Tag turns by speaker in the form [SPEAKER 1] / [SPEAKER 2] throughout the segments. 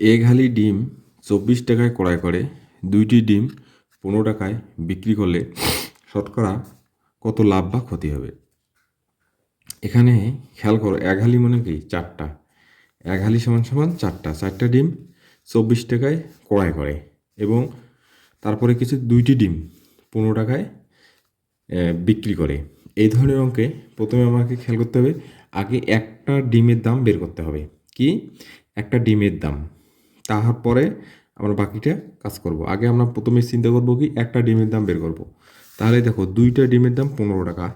[SPEAKER 1] এক হালি ডিম চব্বিশ টাকায় ক্রয় করে, দুইটি ডিম পনেরো টাকায় বিক্রি করলে শতকরা কত লাভ বা ক্ষতি হবে? এখানে খেয়াল করো, এক হালি মানে কি? চারটা। এক হালি সমান সমান চারটা। চারটা ডিম চব্বিশ টাকায় ক্রয় করে এবং তারপরে কিছু দুইটি ডিম পনেরো টাকায় বিক্রি করে। এই ধরনের অঙ্কে প্রথমে আমাকে খেয়াল করতে হবে, আগে একটা ডিমের দাম বের করতে হবে। কি? একটা ডিমের দাম। তারপরে আমরা বাকিটা কাজ করব। আগে আমরা প্রথমে চিন্তা করব কি, একটা ডিমের দাম বের করব। তাহলে দেখো, দুইটা ডিমের দাম পনেরো টাকা।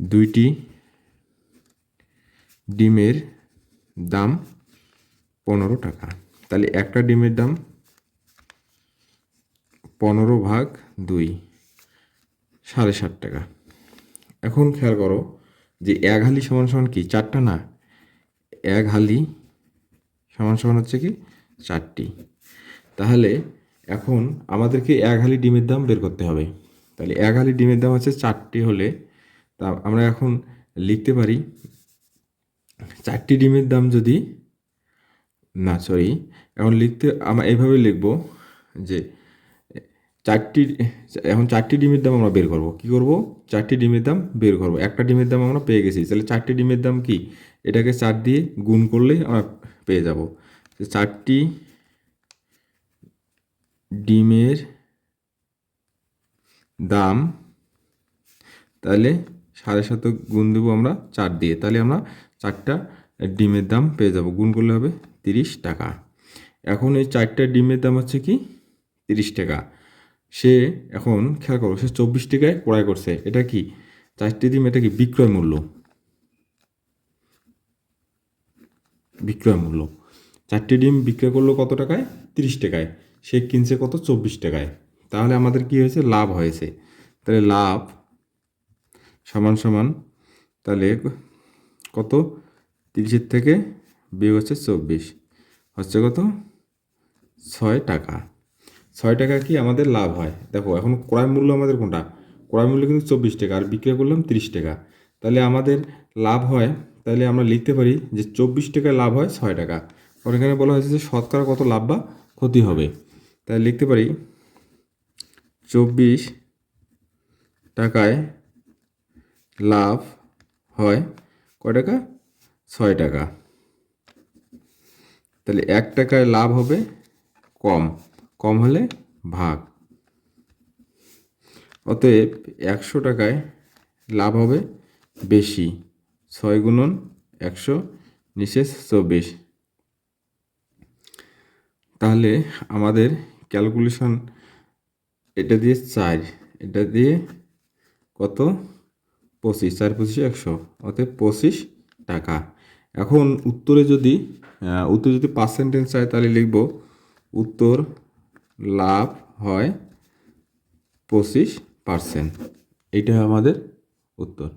[SPEAKER 1] দুইটি ডিমের দাম পনেরো টাকা। তাহলে একটা ডিমের দাম পনেরো ভাগ দুই, সাড়ে সাত টাকা। এখন খেয়াল করো যে এক হালি সমান সমান কি, চারটা না? এক হালি সমান সমান হচ্ছে কি? চারটি। তাহলে এখন আমাদেরকে এক হালি ডিমের দাম বের করতে হবে। তাহলে এক হালি ডিমের দাম হচ্ছে চারটি হলে তা আমরা এখন লিখতে পারি, চারটি ডিমের দাম যদি, না সরি এখন লিখতে আমরা এইভাবে লিখব যে চারটি, এখন চারটি ডিমের দাম আমরা বের করব। কি করব? চারটি ডিমের দাম বের করব। একটা ডিমের দাম আমরা পেয়ে গেছি। তাহলে চারটি ডিমের দাম কি? এটাকে চার দিয়ে গুণ করলেই আমরা পেয়ে যাব। চারটি ডিমের দাম, তাহলে সাড়ে সাত গুণ দেবো আমরা চার দিয়ে। তাহলে আমরা চারটা ডিমের দাম পেয়ে যাব। গুণ করলে হবে তিরিশ টাকা। এখন এই চারটা ডিমের দাম হচ্ছে কি? তিরিশ টাকা। সে এখন, খেয়াল করো, সে চব্বিশ টাকায় ক্রয় করছে। এটা কি? চারটি ডিম, এটা কি? বিক্রয় মূল্য। বিক্রয় মূল্য। চারটি ডিম বিক্রয় করল কত টাকায়? তিরিশ টাকায়। সে কিনছে কত? চব্বিশ টাকায়। তাহলে আমাদের কি হয়েছে? লাভ হয়েছে। তাহলে লাভ সমান সমান, তাহলে কত? তিরিশের থেকে বিয়োগ হচ্ছে চব্বিশ। হচ্ছে কত? ছয় টাকা। ছয় টাকা কি আমাদের লাভ হয়? দেখো, এখন ক্রয় মূল্য আমাদের কোনটা? ক্রয় মূল্য কিন্তু চব্বিশ টাকা, আর বিক্রয় করলাম তিরিশ টাকা। তাহলে আমাদের লাভ হয়, তাহলে আমরা লিখতে পারি যে চব্বিশ টাকায় লাভ হয় ছয় টাকা। আর এখানে বলা হয়েছে যে শতকরা কত লাভ বা ক্ষতি হবে। তাহলে লিখতে পারি, চব্বিশ টাকায় লাভ হয় কয় টাকা? ছয় টাকা। তাহলে এক টাকায় লাভ হবে কম। কম হলে ভাগ। অতএব একশো টাকায় লাভ হবে বেশি, ছয় গুণন একশো নিশেষ চব্বিশ। তাহলে আমাদের ক্যালকুলেশন এটা দিয়ে চার, এটা দিয়ে কত? পঁচিশ, চার পঁচিশে একশো। অতএব পঁচিশ টাকা। এখন উত্তরে যদি উত্তর যদি পার্সেন্টেজ চায় তাহলে লিখব উত্তর লাভ হয় পঁচিশ পার্সেন্ট। এইটা আমাদের উত্তর।